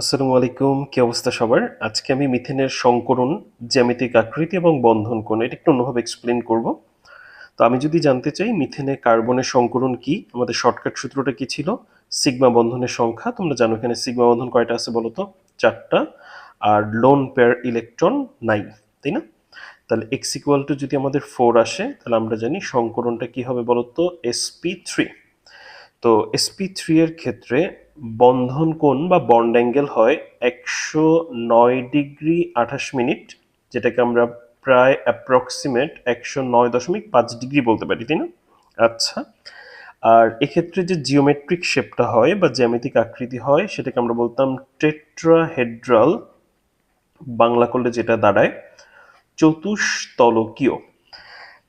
আসসালামু আলাইকুম, কি অবস্থা সবার? আজকে আমি মিথেনের সংকরণ, জ্যামিতিক আকৃতি এবং বন্ধন কোণ, এটা একটু অন্যভাবে এক্সপ্লেন করব। তো আমি যদি জানতে চাই, মিথেনে কার্বনের সংকরণ কি? আমাদের শর্টকাট সূত্রটা কি ছিল? সিগমা বন্ধনের সংখ্যা, তোমরা জানো এখানে সিগমা বন্ধন কয়টা আছে বলো তো? চারটা। আর লোন পেয়ার ইলেকট্রন নাই তাই না? তাহলে এক্স ইকুয়াল টু যদি আমাদের ফোর আসে, তাহলে আমরা জানি সংকরণটা কি হবে বলো তো? এসপি থ্রি তো এসপি থ্রি এর ক্ষেত্রে বন্ধন কোণ বা বন্ড অ্যাঙ্গেল হয় একশো নয় ডিগ্রি আঠাশ মিনিট, যেটাকে আমরা প্রায় অ্যাপ্রক্সিমেট একশো নয় দশমিক পাঁচ ডিগ্রি বলতে পারি, তাই না? আচ্ছা আর এক্ষেত্রে যে জিওমেট্রিক শেপটা হয় বা জ্যামিতিক আকৃতি হয়, সেটাকে আমরা বলতাম টেট্রাহেড্রাল বাংলা করলে যেটা দাঁড়ায় চতুস্তলকীয়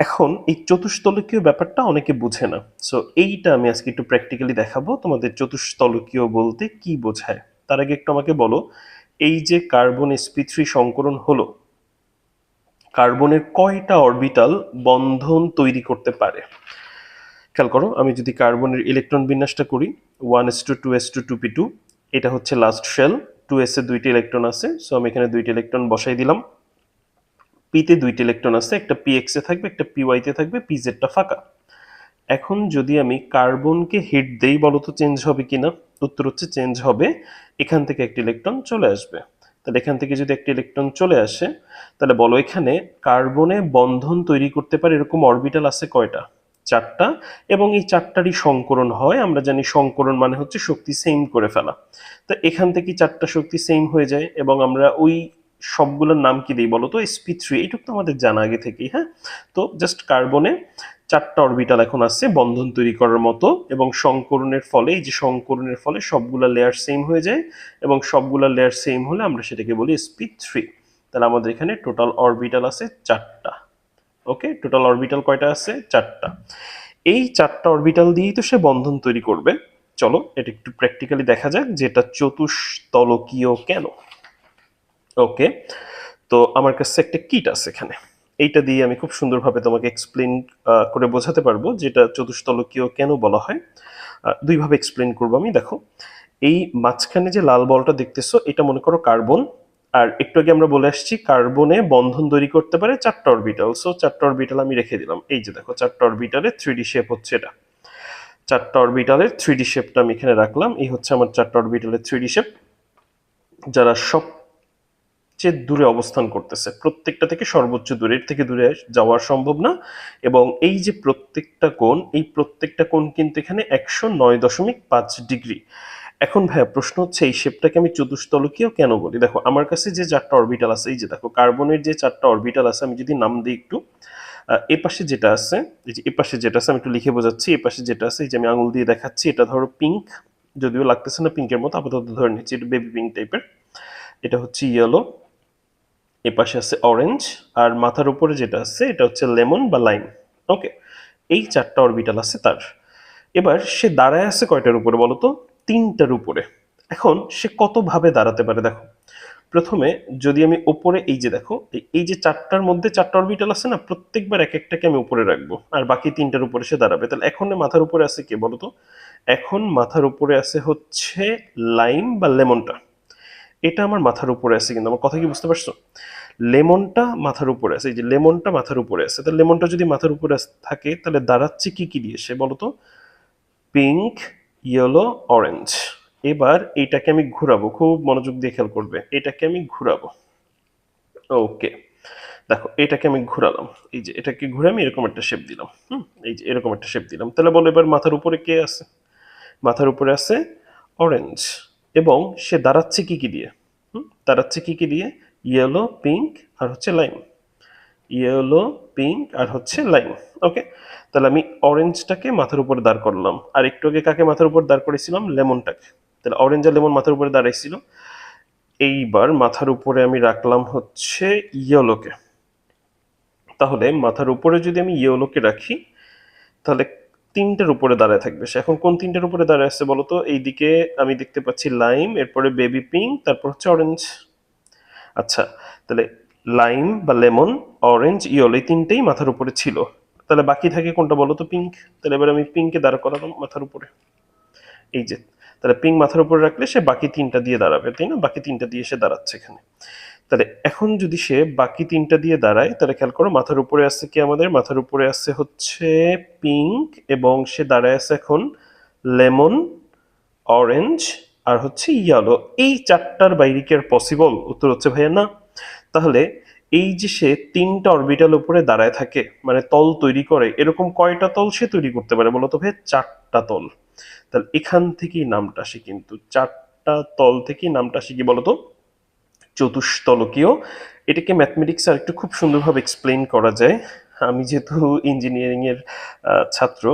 এখন এই চতুস্তলকীয় ব্যাপারটা অনেকে বুঝে না। সো এইটা আমি আজকে একটু প্র্যাকটিক্যালি দেখাবো তোমাদের চতুস্তলকীয় বলতে কি বোঝায়। তার আগে একটু আমাকে বলো, এই যে কার্বন এসপি থ্রি সংকরণ হলো, কার্বনের কয়টা অরবিটাল বন্ধন তৈরি করতে পারে? খেয়াল করো, আমি যদি কার্বনের ইলেকট্রন বিন্যাসটা করি one s two two s two two p two এটা হচ্ছে লাস্ট শেল টু এস এ দুইটি ইলেকট্রন আছে সো আমি এখানে দুইটি ইলেকট্রন বসাই দিলাম। পিতে দুইটি ইলেকট্রন আছে, একটা পি এক্স এ থাকবে, একটা পি ওয়াইতে থাকবে পি জেডটা ফাঁকা। এখন যদি আমি কার্বনকে হিট দেই বলো তো চেঞ্জ হবে কিনা? উত্তর হচ্ছে চেঞ্জ হবে, এখান থেকে একটি ইলেকট্রন চলে আসবে। তাহলে এখান থেকে যদি একটি ইলেকট্রন চলে আসে, তাহলে বলো এখানে কার্বনে বন্ধন তৈরি করতে পারে এরকম অরবিটাল আছে কয়টা? চারটা, এবং এই চারটারই সংকরণ হয়, আমরা জানি সংকরণ মানে হচ্ছে শক্তি সেম করে ফেলা। তো এখান থেকে চারটা শক্তি সেম হয়ে যায়, এবং আমরা ওই সবগুলোর নাম কি দিই বলো তো? এসপি থ্রি এইটুকু তো আমাদের জানা আগে থেকেই হ্যাঁ? তো জাস্ট কার্বনে চারটা অরবিটাল এখন আছে বন্ধন তৈরি করার মতো, এবং সংকরণের ফলে, এই যে সংকরণের ফলে সবগুলা লেয়ার সেম হয়ে যায়, এবং সবগুলা লেয়ার সেম হলে আমরা সেটাকে বলি এসপি থ্রি তাহলে আমাদের এখানে টোটাল অরবিটাল আছে চারটা ওকে টোটাল অরবিটাল কয়টা আছে? চারটা। এই চারটা অরবিটাল দিয়েই তো সে বন্ধন তৈরি করবে। চলো, এটা একটু প্র্যাকটিক্যালি দেখা যাক যে এটা চতুস্তলকীয় কেন? ওকে তো আমার কাছে একটা কিট আছে এখানে। এইটা দিয়ে আমি খুব সুন্দরভাবে তোমাকে এক্সপ্লেন করে বোঝাতে পারব যেটা চতুস্তলকীয় কেন বলা হয়। দুইভাবে এক্সপ্লেন করব আমি, দেখো। এই মাঝখানে যে লাল বলটা দেখতেছো, এটা মনে করো কার্বন। আর একটু আগে আমরা বলে আসছি, কার্বনে বন্ধন তৈরি করতে পারে চারটা অরবিটাল সো চারটা অরবিটাল আমি রেখে দিলাম। এই যে দেখো, চারটা অরবিটালের থ্রি ডি শেপ হচ্ছে এটা। চারটা অরবিটালের থ্রি ডি শেপটা আমি এখানে রাখলাম। এই হচ্ছে আমার চারটা অরবিটালের থ্রিডি শেপ যারা সবচেয়ে দূরে অবস্থান করতেছে। প্রত্যেকটা থেকে সর্বোচ্চ দূরের থেকে দূরে যাওয়া সম্ভব না। এবং এই যে প্রত্যেকটা কোণ, এই প্রত্যেকটা কোণ কিন্তু এখানে একশো নয় দশমিক পাঁচ ডিগ্রি। এখন ভাইয়া প্রশ্ন হচ্ছে, এই শেপটাকে আমি চতুস্তলকীয় কেন বলি? দেখো, আমার কাছে যে চারটা অরবিটাল আছে, এই যে দেখো, কার্বনের যে চারটা অরবিটাল আছে, আমি যদি নাম দিই একটু এ পাশে যেটা আছে, এই যে এ পাশে যেটা আছে, আমি একটু লিখে বোঝাচ্ছি, এ পাশে যেটা আছে, এই যে আমি আঙুল দিয়ে দেখাচ্ছি, এটা ধরো পিঙ্ক যদিও লাগতেছে না পিঙ্কের মতো, আপাতত ধরে নিচ্ছি, এটা বেবি পিঙ্ক টাইপের এটা হচ্ছে ইয়েলো এ পাশে আছে অরেঞ্জ আর মাথার উপরে যেটা আছে, এটা হচ্ছে লেমন বা লাইম ওকে এই চারটা অরবিটাল আছে তার। এবার সে দাঁড়ায় আছে কয়টার উপরে বলো তো? তিনটার উপরে। এখন সে কতভাবে দাঁড়াতে পারে দেখো। প্রথমে যদি আমি ওপরে এই যে দেখো, এই- যে চারটার মধ্যে চারটা অরবিটাল আছে না, প্রত্যেকবার এক একটাকে আমি উপরে রাখব, আর বাকি তিনটার উপরে সে দাঁড়াবে। তাহলে এখন মাথার উপরে আছে কে বলো তো? এখন মাথার উপরে আছে হচ্ছে লাইম বা লেমনটা এটা আমার মাথার উপরে আছে কিন্তু, আমার কথা কি বুঝতে পারছ? লেমনটা মাথার উপরে আছে, এই যে লেমনটা মাথার উপরে আছে, তাহলে লেমনটা যদি মাথার উপরে থাকে, তাহলে দাঁড়াচ্ছে কি কি দিয়ে সে বলতো পিঙ্ক, ইয়েলো, অরেঞ্জ। এবার এটাকে আমি ঘুরাবো, খুব মনোযোগ দিয়ে খেয়াল করবে, এটাকে আমি ঘুরাবো। ওকে, দেখো, এটাকে আমি ঘুরালাম, এই যে এটাকে ঘুরে আমি এরকম একটা শেপ দিলাম, হুম, এই যে এরকম একটা শেপ দিলাম, তাহলে বলো এবার মাথার উপরে কে আছে? মাথার উপরে আছে অরেঞ্জ, এবং সে দাঁড়াচ্ছে কি কি দিয়ে? হুম হচ্ছে কী কী দিয়ে? ইয়েলো পিঙ্ক আর হচ্ছে লাইম ইয়েলো পিঙ্ক আর হচ্ছে লাইম ওকে তাহলে আমি অরেঞ্জটাকে মাথার উপর দাঁড় করলাম। আর একটু আগে কাকে মাথার উপর দাঁড় করেছিলাম? লেমনটাকে তাহলে অরেঞ্জ আর লেমন মাথার উপরে দাঁড়াইছিল। এইবার মাথার উপরে আমি রাখলাম হচ্ছে ইয়েলোকে তাহলে মাথার উপরে যদি আমি ইয়েলোকে রাখি, তাহলে তিনটার উপরে দাঁড়ায় থাকবে সে। এখন কোন তিনটার উপরে দাঁড়ায় আছে বলতো? এইদিকে আমি দেখতে পাচ্ছি লাইম এরপরে বেবি পিঙ্ক তারপর হচ্ছে অরেঞ্জ আচ্ছা তাহলে লাইম বা লেমন অরেঞ্জ ইয়েলো এই তিনটেই মাথার উপরে ছিল। তাহলে বাকি থাকে কোনটা বলো তো পিঙ্ক তাহলে এবার আমি পিঙ্কে দাঁড় করালাম মাথার উপরে। এই যে, তাহলে পিঙ্ক মাথার উপরে রাখলে সে বাকি তিনটা দিয়ে দাঁড়াবে, তাই না? বাকি তিনটা দিয়ে সে দাঁড়াচ্ছে এখানে। তাহলে এখন যদি সে বাকি তিনটা দিয়ে দাঁড়ায়, তাহলে খেয়াল করো মাথার উপরে আছে কি আমাদের? মাথার উপরে আছে হচ্ছে পিঙ্ক এবং সে দাঁড়ায় আছে এখন লেমন অরেঞ্জ আর হচ্ছে ইয়েলো এই চারটার বাইরে কি আর পসিবল উত্তর হচ্ছে ভাইয়া না। তাহলে এই যে সে তিনটা অরবিটাল উপরে দাঁড়ায় থাকে মানে তল তৈরি করে, এরকম কয়টা তল সে তৈরি করতে পারে বলতো ভাই চারটা তল। তাহলে এখান থেকেই নামটা আসে কিন্তু, চারটা তল থেকেই নামটা সে কি বলতো? চতুস্তলকীয় এটাকে ম্যাথমেটিক্স আর একটু খুব সুন্দরভাবে এক্সপ্লেন করা যায়। আমি যেহেতু ইঞ্জিনিয়ারিংয়ের ছাত্র,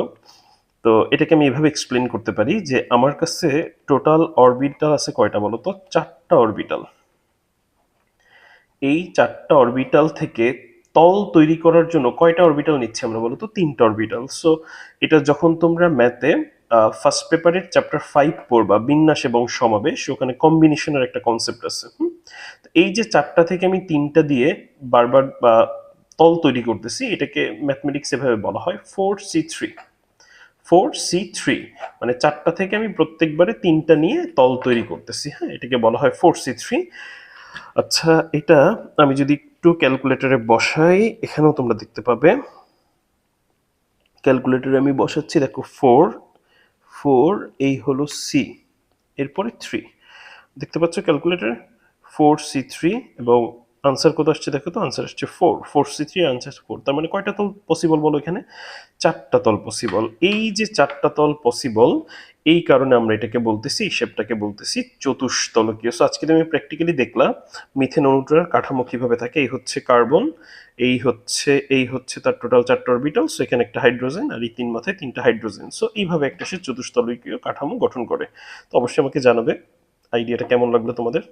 তো এটাকে আমি এভাবে এক্সপ্লেন করতে পারি যে আমার কাছে টোটাল অরবিটাল আছে কয়টা বলো তো? চারটা অরবিটাল এই চারটা অরবিটাল থেকে তল তৈরি করার জন্য কয়টা অরবিটাল নিচ্ছি আমরা বলো তো? তিনটা অরবিটাল সো এটা যখন তোমরা ম্যাথে ফার্স্ট পেপারের চ্যাপ্টার ফাইভ পড়বা, বিন্যাস এবং সমাবেশ, ওখানে কম্বিনেশনের একটা কনসেপ্ট আছে। এই যে চারটা থেকে আমি তিনটা দিয়ে বারবার, বা তল তৈরি করতেছি, এটাকে ম্যাথমেটিক্স এভাবে বলা হয় four C three four C three মানে চারটা থেকে আমি প্রত্যেকবারে তিনটা নিয়ে তল তৈরি করতেছি হ্যাঁ? এটাকে বলা হয় ফোর সি থ্রি আচ্ছা এটা আমি যদি একটু ক্যালকুলেটরে বসাই, এখানেও তোমরা দেখতে পাবে। ক্যালকুলেটরে আমি বসাচ্ছি, দেখো ফোর ফোর এই হলো সি এরপরে থ্রি দেখতে পাচ্ছ ক্যালকুলেটরে ফোর সি থ্রি এবং আনসার কত আসছে দেখো তো? আনসার আসছে four four C three answer four তার মানে কয়টা তল পসিবল বলো এখানে? চারটা তল পসিবল এই যে চারটা তল পসিবল এই কারণে আমরা এটাকে বলতেছি হিসেবটাকে বলতেছি চতুস্তলকীয় সো আজকে তুমি প্র্যাকটিক্যালি দেখলা মিথেন অণুটার কাঠামো কীভাবে থাকে। এই হচ্ছে কার্বন এই হচ্ছে এই হচ্ছে তার টোটাল চারটা অরবিটাল সো এখানে একটা হাইড্রোজেন আর এই তিন মাথায় তিনটা হাইড্রোজেন সো এইভাবে একটা সে চতুস্তলকীয় কাঠামো গঠন করে। তো, অবশ্যই আমাকে জানাবে। আইডিয়াটা কেমন লাগল তোমাদের?